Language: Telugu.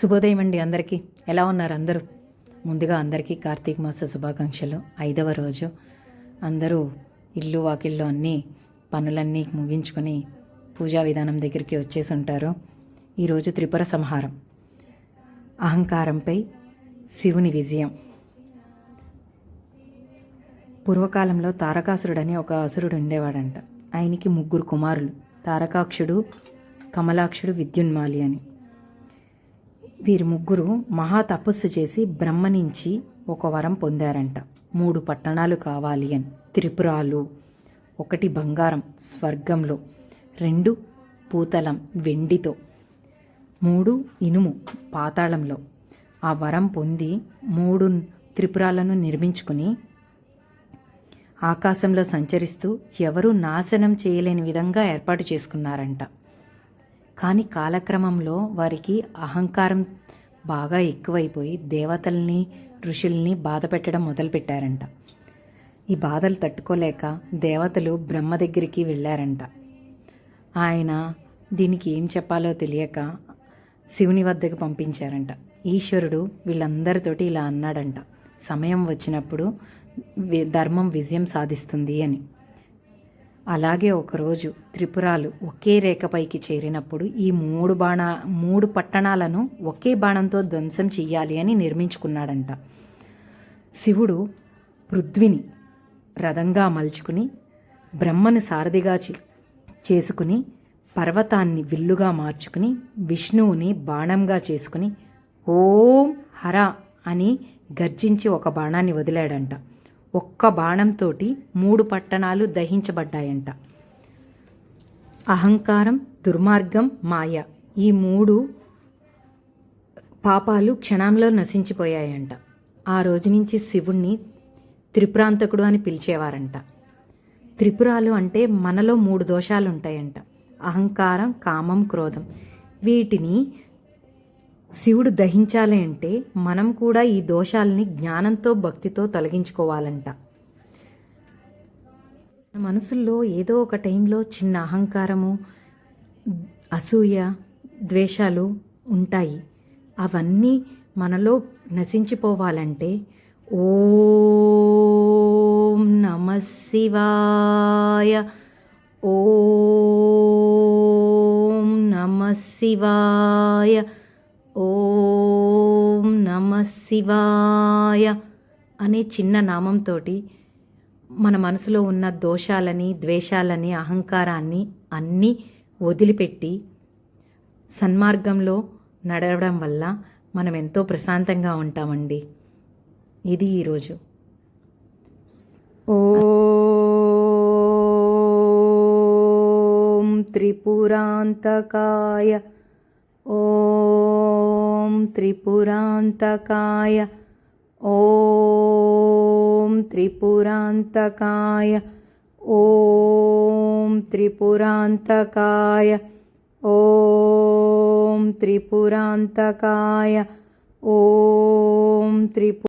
శుభోదయం అండి అందరికీ. ఎలా ఉన్నారు అందరూ? ముందుగా అందరికీ కార్తీక మాస శుభాకాంక్షలు. ఐదవ రోజు అందరూ ఇల్లు వాకిళ్ళు అన్నీ పనులన్నీ ముగించుకొని పూజా విధానం దగ్గరికి వచ్చేసి ఉంటారు. ఈరోజు త్రిపుర సంహారం. అహంకారంపై శివుని విజయం. పూర్వకాలంలో తారకాసురుడని ఒక అసురుడు ఉండేవాడంట. ఆయనకి ముగ్గురు కుమారులు. తారకాక్షుడు కమలాక్షుడు విద్యున్మాలి అని. వీరి ముగ్గురు మహా తపస్సు చేసి బ్రహ్మ నుంచి ఒక వరం పొందారంట. మూడు పట్టణాలు కావాలి అని. త్రిపురాలు ఒకటి బంగారం స్వర్గంలో రెండు పూతలం వెండితో మూడు ఇనుము పాతాళంలో. ఆ వరం పొంది మూడు త్రిపురాలను నిర్మించుకుని ఆకాశంలో సంచరిస్తూ ఎవరూ నాశనం చేయలేని విధంగా ఏర్పాటు చేసుకున్నారంట. కానీ కాలక్రమంలో వారికి అహంకారం బాగా ఎక్కువైపోయి దేవతల్ని ఋషుల్ని బాధ పెట్టడం మొదలుపెట్టారంట. ఈ బాధలు తట్టుకోలేక దేవతలు బ్రహ్మ దగ్గరికి వెళ్ళారంట. ఆయన దీనికి ఏం చెప్పాలో తెలియక శివుని వద్దకు పంపించారంట. ఈశ్వరుడు వీళ్ళందరితోటి ఇలా అన్నాడంట. సమయం వచ్చినప్పుడు ధర్మం విజయం సాధిస్తుంది అని. అలాగే ఒకరోజు త్రిపురాలు ఒకే రేఖపైకి చేరినప్పుడు ఈ మూడు బాణ మూడు పట్టణాలను ఒకే బాణంతో ధ్వంసం చెయ్యాలి అని నిర్మించుకున్నాడంట. శివుడు పృథ్విని రథంగా మలుచుకుని బ్రహ్మను సారథిగా చేసుకుని పర్వతాన్ని విల్లుగా మార్చుకుని విష్ణువుని బాణంగా చేసుకుని ఓం హర అని గర్జించి ఒక బాణాన్ని వదిలాడంట. ఒక్క బాణంతోటి మూడు పట్టణాలు దహించబడ్డాయంట. అహంకారం దుర్మార్గం మాయ ఈ మూడు పాపాలు క్షణంలో నశించిపోయాయంట. ఆ రోజు నుంచి శివుణ్ణి త్రిపురాంతకుడు అని పిలిచేవారంట. త్రిపురాలు అంటే మనలో మూడు దోషాలు ఉంటాయంట అహంకారం కామం క్రోధం. వీటిని శివుడు దహించాలి అంటే మనం కూడా ఈ దోషాలని జ్ఞానంతో భక్తితో తొలగించుకోవాలంట. మన మనసుల్లో ఏదో ఒక టైంలో చిన్న అహంకారము అసూయ ద్వేషాలు ఉంటాయి. అవన్నీ మనలో నశించిపోవాలంటే ఓం నమ శివాయ ఓం నమ శివాయ. ఓం నమ శివాయ అనే చిన్న నామంతోటి మన మనసులో ఉన్న దోషాలని ద్వేషాలని అహంకారాన్ని అన్నీ వదిలిపెట్టి సన్మార్గంలో నడవడం వల్ల మనం ఎంతో ప్రశాంతంగా ఉంటామండి. ఇది ఈరోజు. ఓం త్రిపురాంతకాయ. ఓం త్రిపురాంతకాయ. ఓం త్రిపురాంతకాయ. ఓం త్రిపురాంతకాయ. ఓం త్రిపురాంతకాయ. ఓం త్రిపు